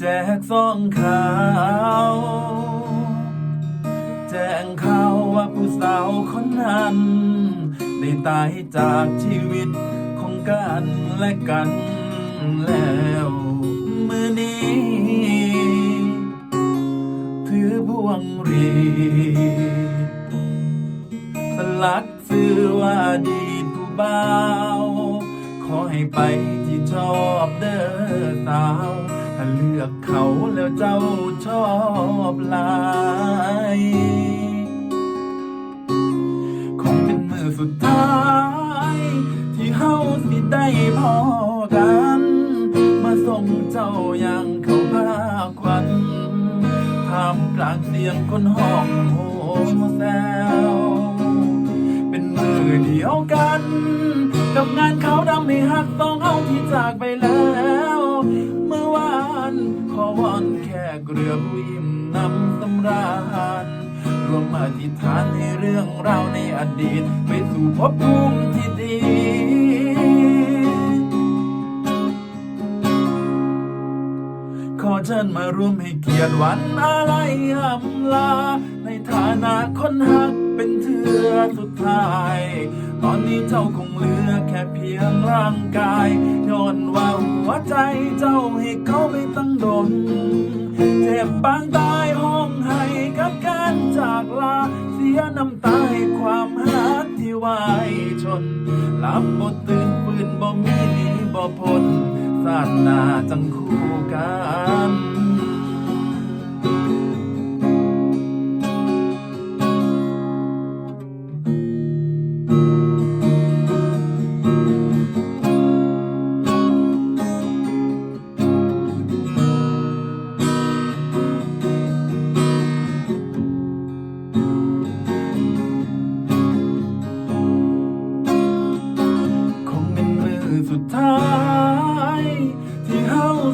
แจกซองขาวแจ้งข่าวว่าผู้สาวคนนั้น ได้ตายจากชีวิตของกันและกันแล้วมือนี้ ถือบวงรีสลักซื้อว่าดีผู้บ่าว ขอให้ไปที่ชอบเด้อสาว เลือกเขาแล้วเจ้าชอบลายคงเป็นมือสุดท้าย ที่เฮาสิได้พอกัน มาส่งเจ้าอย่างเขาพาควันท่ากลางเสียงคนห้องโหแซวเป็นมือเดียวกัน กับงานเขาดำให้หักต้องเอาที่จากไปแล้ว ราญรวมอธิษฐานให้เรื่องราวในอดีต ไปสู่ภพภูมิที่ดีขอเชิญมาร่วมให้เกียรติวันอะไรอำลา ในฐานะคนหักเป็นเถือสุดท้าย ตอนนี้เจ้าคงเหลือแค่เพียงร่างกายย้อนว่าหัวใจเจ้าให้เขาไปตั้งดน เจ็บปางตาย พ้นศาสนาจังคู่กัน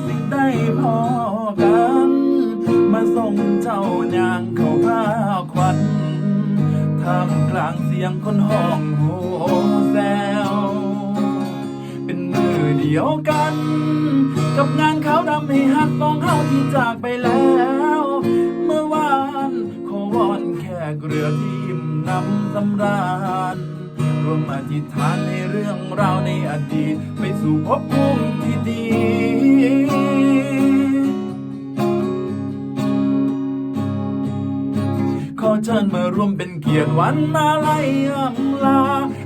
สิได้พอกัน มาส่งเจ้ายางเข้าพาควันท่ามกลางเสียงคนห้องโหแซวเป็นมือเดียวกัน กับงานขาวดำให้หักต้องเฮาที่จากไปแล้วเมื่อวานขอวอนแค่เกลือทิ้มนำสำราญ รวมอธิษฐานในเรื่องราวในอดีตไปสู่ภพภูมิที่ดีขอเชิญมาร่วมเป็นเกียรติวันอะไรอำลา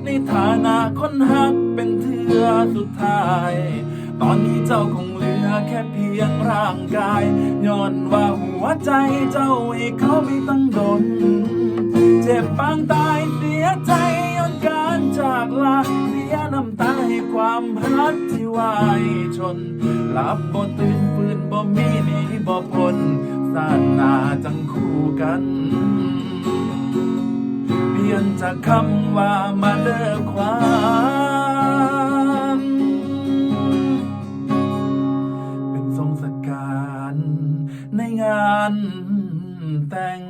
ในฐานะคนหักเป็นเถือสุดท้าย ตอนนี้เจ้าคงเหลือแค่เพียงร่างกายย้อนว่าหัวใจเจ้าให้เขาไม่ตั้งดน เจ็บปางตายเสียใจ ดที่วายชนหลับบ่ตื่นฟื้นบ่มีหนีบ่พ้นสานาจังคู่กัน เปลี่ยนจากคำว่ามาเลิกความเป็นทรงสการในงานแต่ง